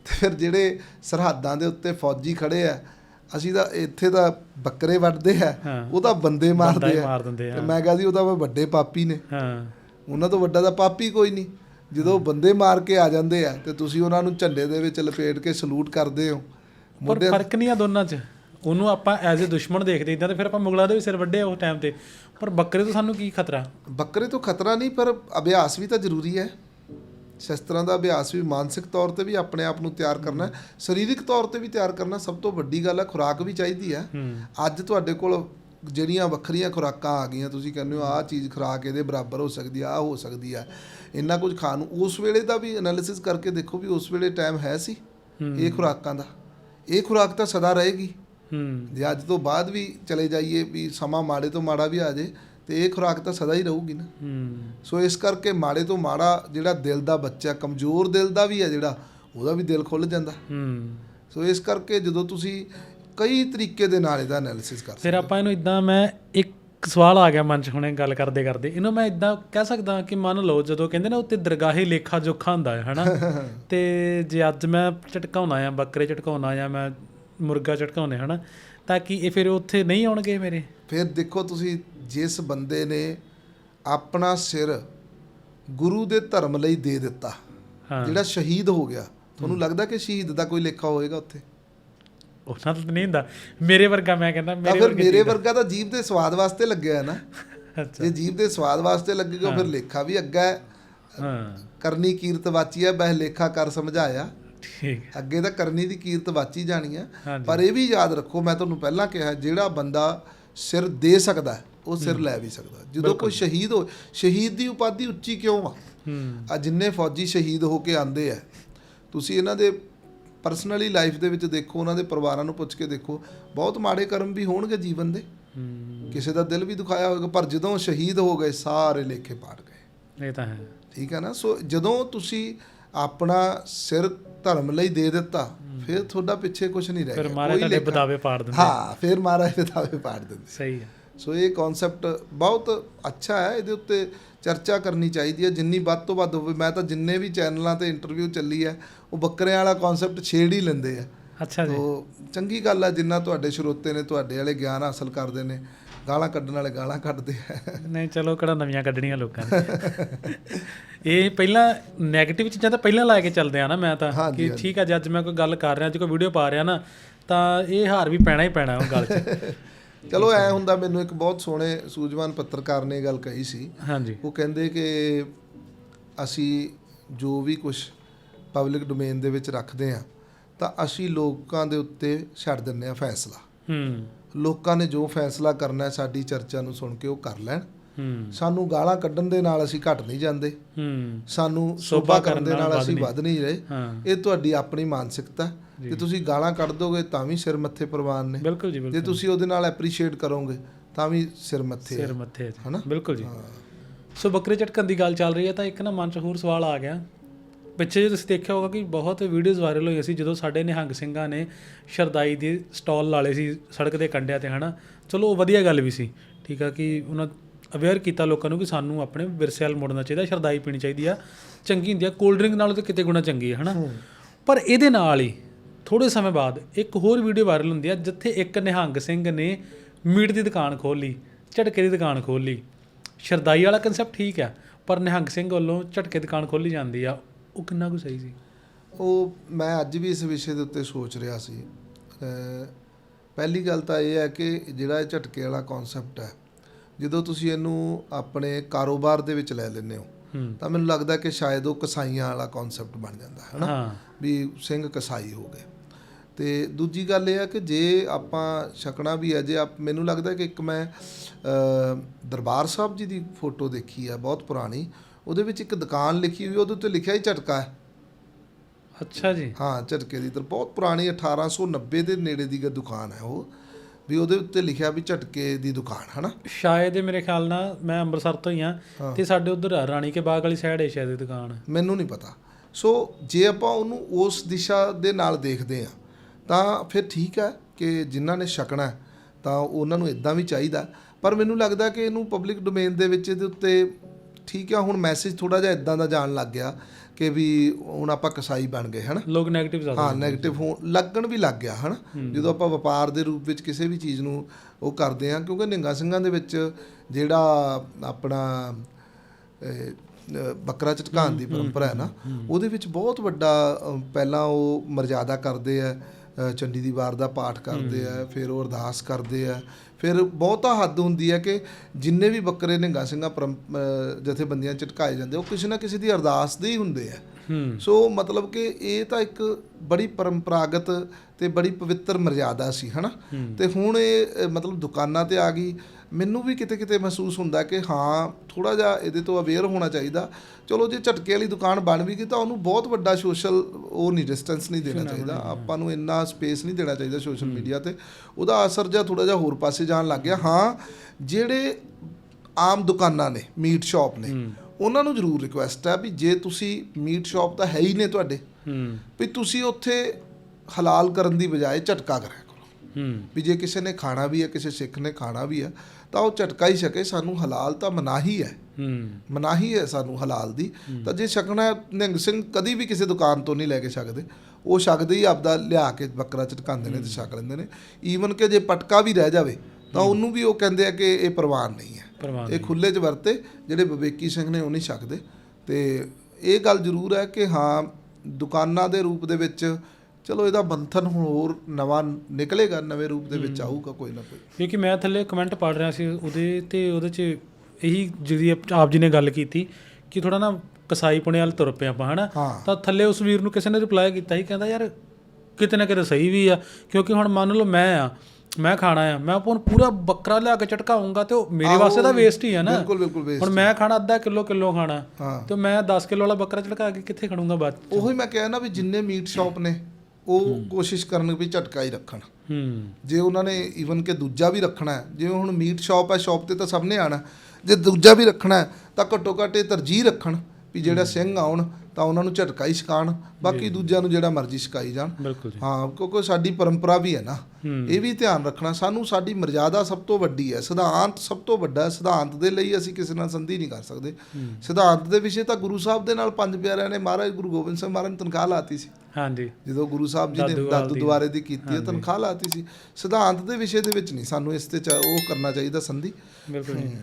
ਤੇ ਫਿਰ ਜਿਹੜੇ ਸਰਹੱਦਾਂ ਦੇ ਉੱਤੇ ਫੌਜੀ ਖੜੇ ਆ ਅਸੀਂ ਤਾਂ ਇੱਥੇ ਤਾਂ ਬੱਕਰੇ ਵੱਢਦੇ ਆ। ਉਹ ਤਾਂ ਬੰਦੇ ਮਾਰਦੇ ਆ। ਤੇ ਮੈਂ ਕਿਹਾ ਸੀ ਉਹ ਤਾਂ ਵੱਡੇ ਪਾਪੀ ਨੇ। ਹਾਂ। ਉਹਨਾਂ ਤੋਂ ਵੱਡਾ ਤਾਂ ਪਾਪੀ ਕੋਈ ਨਹੀਂ। ਜਦੋਂ ਬੰਦੇ ਮਾਰ ਕੇ ਆ ਜਾਂਦੇ ਆ ਤੇ ਤੁਸੀਂ ਉਹਨਾਂ ਨੂੰ ਝੰਡੇ ਦੇ ਵਿੱਚ ਲਪੇਟ ਕੇ ਸਲੂਟ ਕਰਦੇ ਹੋ। ਪਰ ਫ਼ਰਕ ਨਹੀਂ ਆ ਦੋਨਾਂ 'ਚ। ਉਹਨੂੰ ਆਪਾਂ ਐਜ਼ ਅ ਦੁਸ਼ਮਣ ਦੇਖਦੇ ਇਦਾਂ ਤੇ ਫਿਰ ਆਪਾਂ ਮੁਗਲਾਂ ਦੇ ਵੀ ਸਿਰ ਵੱਡੇ ਉਸ ਟਾਈਮ ਤੇ। ਪਰ ਬੱਕਰੇ ਤੋਂ ਸਾਨੂੰ ਕੀ ਖਤਰਾ? ਬੱਕਰੇ ਤੋਂ ਖਤਰਾ ਨਹੀਂ ਪਰ ਅਭਿਆਸ ਵੀ ਤਾਂ ਜ਼ਰੂਰੀ ਹੈ। ਸ਼ਸਤਰਾਂ ਦਾ ਅਭਿਆਸ ਵੀ ਮਾਨਸਿਕ ਤੌਰ ਤੇ ਵੀ ਆਪਣੇ ਆਪ ਨੂੰ ਤਿਆਰ ਕਰਨਾ ਸਰੀਰਕ ਤੌਰ ਤੇ ਵੀ ਤਿਆਰ ਕਰਨਾ ਸਭ ਤੋਂ ਵੱਡੀ ਗੱਲ ਹੈ ਖੁਰਾਕ ਵੀ ਚਾਹੀਦੀ ਹੈ। ਅੱਜ ਤੁਹਾਡੇ ਕੋਲ ਜਿਹੜੀਆਂ ਵੱਖਰੀਆਂ ਖੁਰਾਕਾਂ ਆ ਗਈਆਂ ਤੁਸੀਂ ਕਹਿੰਦੇ ਹੋ ਆਹ ਚੀਜ਼ ਖੁਰਾਕ ਇਹਦੇ ਬਰਾਬਰ ਹੋ ਸਕਦੀ ਆ ਆਹ ਹੋ ਸਕਦੀ ਆ ਇੰਨਾ ਕੁਝ ਖਾਣ ਨੂੰ ਉਸ ਵੇਲੇ ਦਾ ਵੀ ਐਨਾਲਿਸਿਸ ਕਰਕੇ ਦੇਖੋ ਵੀ ਉਸ ਵੇਲੇ ਟਾਈਮ ਹੈ ਸੀ। ਇਹ ਖੁਰਾਕਾਂ ਦਾ। ਇਹ ਖੁਰਾਕ ਤਾਂ ਸਦਾ ਰਹੇਗੀ। ਹੂੰ। ਜੇ ਅੱਜ ਤੋਂ ਬਾਅਦ ਵੀ ਚਲੇ ਜਾਈਏ ਵੀ ਸਮਾਂ ਮਾੜੇ ਤੋਂ ਮਾੜਾ ਵੀ ਆ ਜੇ ਤੇ ਇਹ ਖੁਰਾਕ ਤਾਂ ਸਦਾ ਹੀ ਰਹੂਗੀ ਨਾ। ਹੂੰ। ਸੋ ਇਸ ਕਰਕੇ ਮਾੜੇ ਤੋਂ ਮਾੜਾ ਜਿਹੜਾ ਦਿਲ ਦਾ ਬੱਚਾ ਕਮਜ਼ੋਰ ਦਿਲ ਦਾ ਵੀ ਹੈ ਜਿਹੜਾ ਉਹਦਾ ਵੀ ਦਿਲ ਖੁੱਲ ਜਾਂਦਾ। ਹੂੰ। ਸੋ ਇਸ ਕਰਕੇ ਜਦੋਂ ਤੁਸੀਂ ਕਈ ਤਰੀਕੇ ਦੇ ਨਾਲ ਇਹਦਾ ਐਨਾਲਿਸਿਸ ਕਰ ਫਿਰ ਆਪਾਂ ਇਹਨੂੰ ਇਦਾਂ ਮੈਂ ਇੱਕ ਸਵਾਲ ਆ ਗਿਆ ਮਨ 'ਚ ਹੁਣੇ ਗੱਲ ਕਰਦੇ ਕਰਦੇ। ਇਹਨੂੰ ਮੈਂ ਇਦਾਂ ਕਹਿ ਸਕਦਾ ਕਿ ਮੰਨ ਲਓ ਜਦੋਂ ਕਹਿੰਦੇ ਨਾ ਉੱਤੇ ਦਰਗਾਹੇ ਲੇਖਾ ਜੋਖਾ ਹੁੰਦਾ ਹੈ ਹਨਾ? ਤੇ ਜੇ ਅੱਜ ਮੈਂ ਝਟਕਾਉਣਾ ਆ ਬੱਕਰੇ ਝਟਕਾਉਣਾ ਆ ਮੈਂ ਮੁਰਗਾ ਝਟਕਾਉਣੇ ਹਨਾ? ਤਾਂ ਕਿ ਇਹ ਫਿਰ ਉੱਥੇ ਨਹੀਂ ਆਉਣਗੇ ਮੇਰੇ? ਫਿਰ ਦੇਖੋ ਤੁਸੀਂ ਜਿਸ ਬੰਦੇ ਨੇ ਆਪਣਾ ਸਿਰ ਗੁਰੂ ਦੇ ਧਰਮ ਲਈ ਦੇ ਦਿੱਤਾ ਹਾਂ। ਜਿਹੜਾ ਸ਼ਹੀਦ ਹੋ ਗਿਆ ਤੁਹਾਨੂੰ ਲੱਗਦਾ ਕਿ ਸ਼ਹੀਦ ਦਾ ਕੋਈ ਲੇਖਾ ਹੋਏਗਾ ਉੱਥੇ? ਉਹਨਾਂ ਤਾਂ ਨਹੀਂ ਹੁੰਦਾ। ਮੇਰੇ ਵਰਗਾ ਮੈਂ ਕਹਿੰਦਾ ਮੇਰੇ ਵਰਗੇ ਮੇਰੇ ਵਰਗਾ ਤਾਂ ਜੀਵ ਦੇ ਸਵਾਦ ਵਾਸਤੇ ਲੱਗਿਆ ਹੈ ਨਾ। ਅੱਛਾ। ਜੇ ਜੀਵ ਦੇ ਸਵਾਦ ਵਾਸਤੇ ਲੱਗੇਗਾ ਫਿਰ ਲੇਖਾ ਵੀ ਅੱਗਾ ਹੈ। ਹਾਂ। ਕਰਨੀ ਕੀਰਤ ਵਾਚੀ ਹੈ ਬਹਿ ਲੇਖਾ ਕਰ ਸਮਝਾਇਆ। ਠੀਕ ਅੱਗੇ ਤਾਂ ਕਰਨੀ ਦੀ ਕੀਰਤ ਵਾਚੀ ਜਾਣੀ ਹੈ। ਪਰ ਇਹ ਵੀ ਯਾਦ ਰੱਖੋ ਮੈਂ ਤੁਹਾਨੂੰ ਪਹਿਲਾਂ ਕਿਹਾ ਜਿਹੜਾ ਬੰਦਾ ਸਿਰ ਦੇ ਸਕਦਾ ਉਹ ਸਿਰ ਲੈ ਵੀ ਸਕਦਾ ਜਦੋਂ ਕੋਈ ਸ਼ਹੀਦ ਹੋ ਸ਼ਹੀਦ ਦੀ ਉਪਾਧੀ ਉੱਚੀ ਕਿਉਂ ਆ? ਆ ਜਿੰਨੇ ਫੌਜੀ ਸ਼ਹੀਦ ਹੋ ਕੇ ਆਂਦੇ ਆ ਤੁਸੀਂ ਇਹਨਾਂ ਦੇ ਪਰਸਨਲੀ ਲਾਈਫ ਦੇ ਵਿੱਚ ਦੇਖੋ ਉਹਨਾਂ ਦੇ ਪਰਿਵਾਰਾਂ ਨੂੰ ਪੁੱਛ ਕੇ ਦੇਖੋ ਬਹੁਤ ਮਾੜੇ ਕਰਮ ਵੀ ਹੋਣਗੇ ਜੀਵਨ ਦੇ। ਕਿਸੇ ਦਾ ਦਿਲ ਵੀ ਦੁਖਾਇਆ ਹੋਵੇਗਾ ਪਰ ਜਦੋਂ ਸ਼ਹੀਦ ਹੋ ਗਏ ਸਾਰੇ ਲੇਖੇ ਪਾੜ ਗਏ। ਇਹ ਤਾਂ ਹੈ। ਠੀਕ ਹੈ ਨਾ? ਸੋ ਜਦੋਂ ਤੁਸੀਂ ਆਪਣਾ ਸਿਰ ਧਰਮ ਲਈ ਦੇ ਦਿੱਤਾ ਫਿਰ ਤੁਹਾਡਾ ਪਿੱਛੇ ਕੁਝ ਨਹੀਂ ਰਹਿ ਫਿਰ ਗਿਆ ਮਾਰੇ ਕੋਈ ਤੁਹਾਡੇ ਬਦਾਵੇ ਪਾੜ ਦਿੰਦੇ। ਹਾਂ ਫਿਰ ਮਹਾਰਾਜ ਦੇ ਦਾਵੇ ਪਾੜ ਦਿੰਦੇ। ਸਹੀ ਹੈ। ਸੋ ਇਹ ਕਨਸੈਪਟ ਬਹੁਤ ਅੱਛਾ ਹੈ ਇਹਦੇ ਉੱਤੇ ਚਰਚਾ ਕਰਨੀ ਚਾਹੀਦੀ ਹੈ। ਜਿੰਨੀ ਵੱਧ ਤੋਂ ਵੱਧ ਹੋਵੇ ਮੈਂ ਤਾਂ ਜਿੰਨੇ ਵੀ ਚੈਨਲਾਂ ਤੇ ਇੰਟਰਵਿਊ ਚੱਲੀ ਹੈ ਉਹ ਬੱਕਰਿਆਂ ਵਾਲਾ ਕਨਸੈਪਟ ਛੇੜ ਹੀ ਲੈਂਦੇ ਆ। ਅੱਛਾ ਜੀ। ਤੋ ਚੰਗੀ ਗੱਲ ਹੈ ਜਿੰਨਾ ਤੁਹਾਡੇ ਸਰੋਤੇ ਨੇ ਤੁਹਾਡੇ ਵਾਲੇ ਗਿਆਨ ਹਾਸਲ ਕਰਦੇ ਨੇ ਗਾਲਾਂ ਕੱਢਣ ਵਾਲੇ ਗਾਲਾਂ ਕੱਢਦੇ ਆ। ਨਹੀਂ ਚਲੋ ਕਿਹੜਾ ਨਵੀਆਂ ਕੱਢਣੀਆਂ ਲੋਕਾਂ ਨੇ। ਇਹ ਪਹਿਲਾਂ 네ਗੇਟਿਵ ਚੀਜ਼ਾਂ ਤਾਂ ਪਹਿਲਾਂ ਲਾ ਕੇ ਚੱਲਦੇ ਆ ਨਾ ਮੈਂ ਤਾਂ ਕਿ। ਠੀਕ ਆ ਜੇ ਅੱਜ ਮੈਂ ਕੋਈ ਗੱਲ ਕਰ ਰਿਹਾ ਅੱਜ ਕੋਈ ਵੀਡੀਓ ਪਾ ਰਿਹਾ ਨਾ ਤਾਂ ਇਹ ਹਾਰ ਵੀ ਪੈਣਾ ਹੀ ਪੈਣਾ ਉਹ ਗੱਲ 'ਚ। ਚਲੋ ਐ ਹੁੰਦਾ ਮੈਨੂੰ ਇੱਕ ਬਹੁਤ ਸੋਹਣੇ ਸੂਝਵਾਨ ਪੱਤਰਕਾਰ ਨੇ ਇਹ ਗੱਲ ਕਹੀ ਸੀ। ਹਾਂਜੀ। ਉਹ ਕਹਿੰਦੇ ਕਿ ਅਸੀਂ ਜੋ ਵੀ ਕੁਝ ਪਬਲਿਕ ਡੋਮੇਨ ਦੇ ਵਿੱਚ ਰੱਖਦੇ ਆ ਤਾਂ ਅਸੀਂ ਲੋਕਾਂ ਦੇ ਉੱਤੇ ਛੱਡ ਦਿੰਦੇ ਆ ਫੈਸਲਾ। ਹੂੰ। ਲੋਕਾਂ ਨੇ ਜੋ ਫੈਸਲਾ ਕਰਨਾ ਹੈ ਸਾਡੀ ਚਰਚਾ ਨੂੰ ਸੁਣ ਕੇ ਉਹ ਕਰ ਲੈਣ। ਸਾਨੂੰ ਗਾਲਾਂ ਕੱਢਣ ਦੇ ਨਾਲ ਅਸੀਂ ਘਟ ਨਹੀਂ ਜਾਂਦੇ। ਹੂੰ। ਸਾਨੂੰ ਸੋਭਾ ਕਰਨ ਦੇ ਨਾਲ ਅਸੀਂ। ਵੱਧ ਨਹੀਂ ਰਹੇ। ਇਹ ਤੁਹਾਡੀ ਆਪਣੀ ਮਾਨਸਿਕਤਾ ਜੇ ਤੁਸੀਂ ਗਾਲਾਂ ਕੱਢ ਦੋਗੇ ਤਾਂ ਵੀ ਸਿਰ ਮੱਥੇ ਪ੍ਰਵਾਨ ਨੇ। ਬਿਲਕੁਲ ਜੀ ਜੇ ਤੁਸੀਂ ਉਹਦੇ ਨਾਲ ਐਪਰੀਸ਼ੀਏਟ ਕਰੋਗੇ ਤਾਂ ਵੀ ਸਿਰ ਮੱਥੇ। ਸਿਰ ਮੱਥੇ। ਹਨਾ? ਬਿਲਕੁਲ ਜੀ। ਸੋ ਬੱਕਰੇ ਝਟਕਣ ਦੀ ਗੱਲ ਚੱਲ ਰਹੀ ਹੈ ਤਾਂ ਇੱਕ ਨਾ ਮਨ 'ਚ ਹੋਰ ਸਵਾਲ ਆ ਗਿਆ। ਪਿੱਛੇ ਜੇ ਤੁਸੀਂ ਦੇਖਿਆ ਹੋਗਾ ਕਿ ਬਹੁਤ ਵੀਡੀਓਜ਼ ਵਾਇਰਲ ਹੋਈਆਂ ਸੀ ਜਦੋਂ ਸਾਡੇ ਨਿਹੰਗ ਸਿੰਘਾਂ ਨੇ ਸ਼ਰਦਾਈ ਦੀ ਸਟਾਲ ਲਾਲੇ ਸੀ ਸੜਕ ਦੇ ਕੰਢਿਆਂ ਤੇ ਹਨਾ? ਚਲੋ ਉਹ ਵਧੀਆ ਗੱਲ ਵੀ ਸੀ। ਠੀਕ ਆ ਕਿ ਉਹਨਾਂ ਅਵੇਅਰ ਕੀਤਾ ਲੋਕਾਂ ਨੂੰ ਕਿ ਸਾਨੂੰ ਆਪਣੇ ਵਿਰਸੇ ਵੱਲ ਮੁੜਨਾ ਚਾਹੀਦਾ ਸ਼ਰਦਾਈ ਪੀਣੀ ਚਾਹੀਦੀ ਆ ਚੰਗੀ ਹੁੰਦੀ ਆ ਕੋਲਡ ਡਰਿੰਕ ਨਾਲੋਂ ਤਾਂ ਕਿਤੇ ਗੁਣਾ ਚੰਗੀ ਹੈ ਹਨਾ? ਪਰ ਇਹਦੇ ਨਾਲ ਹੀ ਥੋੜੇ ਸਮੇਂ ਬਾਅਦ ਇੱਕ ਹੋਰ ਵੀਡੀਓ ਵਾਇਰਲ ਹੁੰਦੀ ਆ ਜਿੱਥੇ ਇੱਕ ਨਿਹੰਗ ਸਿੰਘ ਨੇ ਮੀਟ ਦੀ ਦੁਕਾਨ ਖੋਲ ਲਈ ਝਟਕੇ ਦੀ ਦੁਕਾਨ ਖੋਲ ਲਈ। ਸ਼ਰਦਾਈ ਵਾਲਾ ਕਨਸੈਪਟ ਠੀਕ ਆ ਪਰ ਨਿਹੰਗ ਸਿੰਘ ਵੱਲੋਂ ਝਟਕੇ ਦੁਕਾਨ ਖੋਲੀ ਜਾਂਦੀ ਆ। ਉਹ ਕਿੰਨਾ ਕੁ ਸਹੀ ਸੀ? ਉਹ ਮੈਂ ਅੱਜ ਵੀ ਇਸ ਵਿਸ਼ੇ ਦੇ ਉੱਤੇ ਸੋਚ ਰਿਹਾ ਸੀ। ਪਹਿਲੀ ਗੱਲ ਤਾਂ ਇਹ ਹੈ ਕਿ ਜਿਹੜਾ ਇਹ ਝਟਕੇ ਵਾਲਾ ਕਨਸੈਪਟ ਹੈ ਜਦੋਂ ਤੁਸੀਂ ਇਹਨੂੰ ਆਪਣੇ ਕਾਰੋਬਾਰ ਦੇ ਵਿੱਚ ਲੈ ਲੈਂਦੇ ਹੋ ਤਾਂ ਮੈਨੂੰ ਲੱਗਦਾ ਕਿ ਸ਼ਾਇਦ ਉਹ ਕਸਾਈਆਂ ਵਾਲਾ ਕਨਸੈਪਟ ਬਣ ਜਾਂਦਾ ਹੈ ਹਾਂ। ਵੀ ਸਿੰਘ ਕਸਾਈ ਹੋ ਗਏ। ਤੇ ਦੂਜੀ ਗੱਲ ਇਹ ਆ ਕਿ ਜੇ ਆਪਾਂ ਛਕਣਾ ਵੀ ਹੈ ਜੇ ਆਪ ਮੈਨੂੰ ਲੱਗਦਾ ਕਿ ਇੱਕ ਮੈਂ ਦਰਬਾਰ ਸਾਹਿਬ ਜੀ ਦੀ ਫੋਟੋ ਦੇਖੀ ਆ ਬਹੁਤ ਪੁਰਾਣੀ ਉਹਦੇ ਵਿੱਚ ਇੱਕ ਦੁਕਾਨ ਲਿਖੀ ਹੋਈ ਉਹਦੇ ਉੱਤੇ ਲਿਖਿਆ ਹੀ ਝਟਕਾ ਹੈ। ਅੱਛਾ ਜੀ। ਹਾਂ ਝਟਕੇ ਦੀ ਤਾਂ ਬਹੁਤ ਪੁਰਾਣੀ 1890 ਦੇ ਨੇੜੇ ਦੀ ਦੁਕਾਨ ਹੈ ਉਹ। ਵੀ ਉਹਦੇ ਉੱਤੇ ਲਿਖਿਆ ਵੀ ਝਟਕੇ ਦੀ ਦੁਕਾਨ ਹਨਾ? ਸ਼ਾਇਦ ਇਹ ਮੇਰੇ ਖਿਆਲ ਨਾਲ ਮੈਂ ਅੰਮ੍ਰਿਤਸਰ ਤੋਂ ਹੀ ਆ ਤੇ ਸਾਡੇ ਉਧਰ ਰਾਣੀ ਕੇ ਬਾਗ ਵਾਲੀ ਸਾਈਡ ਹੈ ਸ਼ਾਇਦ ਇਹ ਦੁਕਾਨ। ਮੈਨੂੰ ਨਹੀਂ ਪਤਾ। ਸੋ ਜੇ ਆਪਾਂ ਉਹਨੂੰ ਉਸ ਦਿਸ਼ਾ ਦੇ ਨਾਲ ਦੇਖਦੇ ਆ ਤਾਂ ਫਿਰ ਠੀਕ ਹੈ ਕਿ ਜਿਨ੍ਹਾਂ ਨੇ ਛਕਣਾ ਤਾਂ ਉਹਨਾਂ ਨੂੰ ਇਦਾਂ ਵੀ ਚਾਹੀਦਾ। ਪਰ ਮੈਨੂੰ ਲੱਗਦਾ ਕਿ ਇਹਨੂੰ ਪਬਲਿਕ ਡੋਮੇਨ ਦੇ ਵਿੱਚ ਇਹਦੇ ਉੱਤੇ ਠੀਕ ਆ ਹੁਣ ਮੈਸੇਜ ਥੋੜਾ ਜਿਹਾ ਇਦਾਂ ਦਾ ਜਾਣ ਲੱਗ ਗਿਆ ਕਿ ਵੀ ਹੁਣ ਆਪਾਂ ਕਸਾਈ ਬਣ ਗਏ ਹਨਾ? ਲੋਕ 네ਗੇਟਿਵ ਜ਼ਿਆਦਾ ਹਾਂ 네ਗੇਟਿਵ ਹੋਣ ਲੱਗਣ ਵੀ ਲੱਗ ਗਿਆ ਹਨਾ? ਜਦੋਂ ਆਪਾਂ ਵਪਾਰ ਦੇ ਰੂਪ ਵਿੱਚ ਕਿਸੇ ਵੀ ਚੀਜ਼ ਨੂੰ ਉਹ ਕਰਦੇ ਆ ਕਿਉਂਕਿ ਨਿੰਗਾ ਸਿੰਘਾਂ ਦੇ ਵਿੱਚ ਜਿਹੜਾ ਆਪਣਾ ਬੱਕਰਾ ਝਟਕਾਉਣ ਦੀ ਪਰੰਪਰਾ ਹੈ ਨਾ ਉਹਦੇ ਵਿੱਚ ਬਹੁਤ ਵੱਡਾ ਪਹਿਲਾਂ ਉਹ ਮਰਜ਼ਾਦਾ ਕਰਦੇ ਆ ਚੰਡੀ ਦੀ ਵਾਰ ਦਾ ਪਾਠ ਕਰਦੇ ਆ ਫਿਰ ਉਹ ਅਰਦਾਸ ਕਰਦੇ ਆ ਫਿਰ ਬਹੁਤਾ ਹੱਦ ਹੁੰਦੀ ਹੈ ਕਿ ਜਿੰਨੇ ਵੀ ਬੱਕਰੇ ਨਿੰਗਾ ਸਿੰਘਾਂ ਜਥੇਬੰਦੀਆਂ ਝਟਕਾਏ ਜਾਂਦੇ ਉਹ ਕਿਸੇ ਨਾ ਕਿਸੇ ਦੀ ਅਰਦਾਸ ਦੇ ਹੀ ਹੁੰਦੇ ਆ। ਹੂੰ। ਸੋ ਮਤਲਬ ਕਿ ਇਹ ਤਾਂ ਇੱਕ ਬੜੀ ਪਰੰਪਰਾਗਤ ਤੇ ਬੜੀ ਪਵਿੱਤਰ ਮਰਜ਼ਾਦਾ ਸੀ ਹਨਾ? ਤੇ ਹੁਣ ਇਹ ਮਤਲਬ ਦੁਕਾਨਾਂ ਤੇ ਆ ਗਈ। ਮੈਨੂੰ ਵੀ ਕਿਤੇ ਕਿਤੇ ਮਹਿਸੂਸ ਹੁੰਦਾ ਕਿ ਹਾਂ ਥੋੜਾ ਜਿਹਾ ਇਹਦੇ ਤੋਂ ਅਵੇਅਰ ਹੋਣਾ ਚਾਹੀਦਾ। ਚਲੋ ਜੇ ਝਟਕੇ ਵਾਲੀ ਦੁਕਾਨ ਬਣ ਵੀ ਗਈ ਤਾਂ ਉਹਨੂੰ ਬਹੁਤ ਵੱਡਾ ਸੋਸ਼ਲ ਉਹ ਨਹੀਂ ਡਿਸਟੈਂਸ ਨਹੀਂ ਦੇਣਾ ਚਾਹੀਦਾ। ਆਪਾਂ ਨੂੰ ਇੰਨਾ ਸਪੇਸ ਨਹੀਂ ਦੇਣਾ ਚਾਹੀਦਾ ਸੋਸ਼ਲ ਮੀਡੀਆ ਤੇ। ਉਹਦਾ ਅਸਰ ਜਿਹਾ ਥੋੜਾ ਜਿਹਾ ਹੋਰ ਪਾਸੇ ਜਾਣ ਲੱਗ ਗਿਆ। ਹਾਂ ਜਿਹੜੇ ਆਮ ਦੁਕਾਨਾਂ ਨੇ ਮੀਟ ਸ਼ਾਪ ਨੇ ਉਹਨਾਂ ਨੂੰ ਜ਼ਰੂਰ ਰਿਕੁਐਸਟ ਹੈ ਵੀ ਜੇ ਤੁਸੀਂ ਮੀਟ ਸ਼ਾਪ ਤਾਂ ਹੈ ਹੀ ਨੇ ਤੁਹਾਡੇ। ਵੀ ਤੁਸੀਂ ਉੱਥੇ ਹਲਾਲ ਕਰਨ ਦੀ ਬਜਾਏ ਝਟਕਾ ਕਰਿਆ ਕਰੋ। ਹੂੰ। ਵੀ ਜੇ ਕਿਸੇ ਨੇ ਖਾਣਾ ਵੀ ਹੈ ਕਿਸੇ ਸਿੱਖ ਨੇ ਖਾਣਾ ਵੀ ਹੈ ਤਾਂ ਉਹ ਝਟਕਾ ਹੀ ਛਕੇ ਸਾਨੂੰ ਹਲਾਲ ਤਾਂ ਮਨਾਹੀ ਹੈ। ਹੂੰ। ਮਨਾਹੀ ਹੈ ਸਾਨੂੰ ਹਲਾਲ ਦੀ। ਤਾਂ ਜੇ ਛਕਣਾ ਨਿਹੰਗ ਸਿੰਘ ਕਦੀ ਵੀ ਕਿਸੇ ਦੁਕਾਨ ਤੋਂ ਨਹੀਂ ਲੈ ਕੇ ਛਕਦੇ। ਉਹ ਛਕਦੇ ਹੀ ਆਪਦਾ ਲਿਆ ਕੇ ਬੱਕਰਾ ਝਟਕਾਉਂਦੇ ਨੇ ਤੇ ਛਕ ਲੈਂਦੇ ਨੇ। ਈਵਨ ਕਿ ਜੇ ਪਟਕਾ ਵੀ ਰਹਿ ਜਾਵੇ ਤਾਂ ਉਹਨੂੰ ਵੀ ਉਹ ਕਹਿੰਦੇ ਆ ਕਿ ਇਹ ਪ੍ਰਵਾਨ ਨਹੀਂ ਹੈ। ਇਹ ਖੁੱਲੇ 'ਚ ਵਰਤੇ ਜਿਹੜੇ ਵਿਵੇਕੀ ਸਿੰਘ ਨੇ ਉਹ ਨਹੀਂ ਛਕਦੇ। ਤੇ ਇਹ ਗੱਲ ਜ਼ਰੂਰ ਹੈ ਕਿ ਹਾਂ ਦੁਕਾਨਾਂ ਦੇ ਰੂਪ ਦੇ ਵਿੱਚ ਚਲੋ ਇਹਦਾ ਬੰਥਨ ਹੁਣ ਹੋਰ ਨਵਾਂ ਨਿਕਲੇਗਾ ਨਵੇਂ ਰੂਪ ਦੇ ਵਿੱਚ ਆਊਗਾ ਕੋਈ ਨਾ ਕੋਈ। ਕਿਉਂਕਿ ਮੈਂ ਥੱਲੇ ਕਮੈਂਟ ਪੜ੍ਹ ਰਿਹਾ ਸੀ ਉਹਦੇ ਤੇ ਉਹਦੇ 'ਚ ਇਹੀ ਜਿਹਦੀ ਆਪ- ਜੀ ਨੇ ਗੱਲ ਕੀਤੀ ਕਿ ਥੋੜਾ ਨਾ ਕਸਾਈ ਪੁਣੇ ਵਾਲ ਤੁਰ ਪਏ ਆਪਾਂ ਹਨਾ? ਤਾਂ ਥੱਲੇ ਉਸ ਵੀਰ ਨੂੰ ਕਿਸੇ ਨੇ ਰਿਪਲਾਈ ਕੀਤਾ ਸੀ ਕਹਿੰਦਾ ਯਾਰ ਕਿਤੇ ਨਾ ਕਿਤੇ ਸਹੀ ਵੀ ਆ ਕਿਉਂਕਿ ਹੁਣ ਮੰਨ ਲਓ ਮੈਂ ਆ ਮੈਂ ਖਾਣਾ ਆ ਮੈਂ ਆਪਾਂ ਪੂਰਾ ਬੱਕਰਾ ਲਿਆ ਕੇ ਝਟਕਾਉਂਗਾ ਤੇ ਉਹ ਮੇਰੇ ਵਾਸਤੇ ਤਾਂ ਵੇਸਟ ਹੀ ਆ ਨਾ। ਬਿਲਕੁਲ ਬਿਲਕੁਲ ਵੇਸ ਹੁਣ ਮੈਂ ਖਾਣਾ ਅੱਧਾ ਕਿਲੋ ਕਿਲੋ ਖਾਣਾ ਤੇ ਮੈਂ 10 ਕਿਲੋ ਵਾਲਾ ਬੱਕਰਾ ਝਟਕਾ ਕੇ ਕਿੱਥੇ ਖੜੂੰਗਾ ਬਾਅਦ? ਉਹੀ ਮੈਂ ਕਿਹਾ ਨਾ ਵੀ ਜਿੰਨੇ ਮੀਟ ਸ਼ਾਪ ਨੇ ਉਹ ਕੋਸ਼ਿਸ਼ ਕਰਨ ਵੀ ਝਟਕਾ ਹੀ ਰੱਖਣ। ਹੂੰ। ਜੇ ਉਹਨਾਂ ਨੇ ਈਵਨ ਕਿ ਦੂਜਾ ਵੀ ਰੱਖਣਾ ਹੈ ਜਿਵੇਂ ਹੁਣ ਮੀਟ ਸ਼ਾਪ ਹੈ ਸ਼ਾਪ ਤੇ ਤਾਂ ਸਭ ਨੇ ਆਣਾ ਜੇ ਦੂਜਾ ਵੀ ਰੱਖਣਾ ਹੈ ਤਾਂ ਘੱਟੋ ਘੱਟ ਇਹ ਤਰਜੀਹ ਰੱਖਣ। ਵੀ ਜਿਹੜਾ ਸਿੰਘ ਆਉਣ ਤਾਂ ਉਹਨਾਂ ਨੂੰ ਝਟਕਾ ਹੀ ਛਕਾਣ ਬਾਕੀ ਦੂਜਿਆਂ ਨੂੰ ਜਿਹੜਾ ਮਰਜ਼ੀ ਛਕਾਈ ਜਾਣ। ਹਾਂ ਕਿਉਂਕਿ ਸਾਡੀ ਪਰੰਪਰਾ ਵੀ ਹੈ ਨਾ। ਇਹ ਵੀ ਧਿਆਨ ਰੱਖਣਾ ਸਾਨੂੰ ਸਾਡੀ ਮਰਜ਼ਾਦਾ ਸਭ ਤੋਂ ਵੱਡੀ ਹੈ। ਸਿਧਾਂਤ ਸਭ ਤੋਂ ਵੱਡਾ ਹੈ। ਸਿਧਾਂਤ ਦੇ ਲਈ ਅਸੀਂ ਕਿਸੇ ਨਾਲ ਸੰਧੀ ਨਹੀਂ ਕਰ ਸਕਦੇ। ਸਿਧਾਂਤ ਦੇ ਵਿਸ਼ੇ ਤਾਂ ਗੁਰੂ ਸਾਹਿਬ ਦੇ ਨਾਲ ਪੰਜ ਪਿਆਰਿਆਂ ਨੇ ਮਹਾਰਾਜ ਗੁਰੂ ਗੋਬਿੰਦ ਸਿੰਘ ਮਹਾਰਾਜ ਨੇ ਤਨਖਾਹ ਲਾਤੀ ਸੀ। ਹਾਂਜੀ। ਜਦੋਂ ਗੁਰੂ ਸਾਹਿਬ ਜੀ ਨੇ ਦਾਦੂ। ਦੁਆਰੇ ਦੀ ਕੀਤੀ ਹੈ ਤਨਖਾਹ ਲਾਤੀ ਸੀ। ਸਿਧਾਂਤ ਦੇ ਵਿਸ਼ੇ ਦੇ ਵਿੱਚ ਨਹੀਂ ਸਾਨੂੰ ਇਸ ਤੇ ਉਹ ਕਰਨਾ ਚਾਹੀਦਾ ਸੰਧੀ। ਬਿਲਕੁਲ ਜੀ।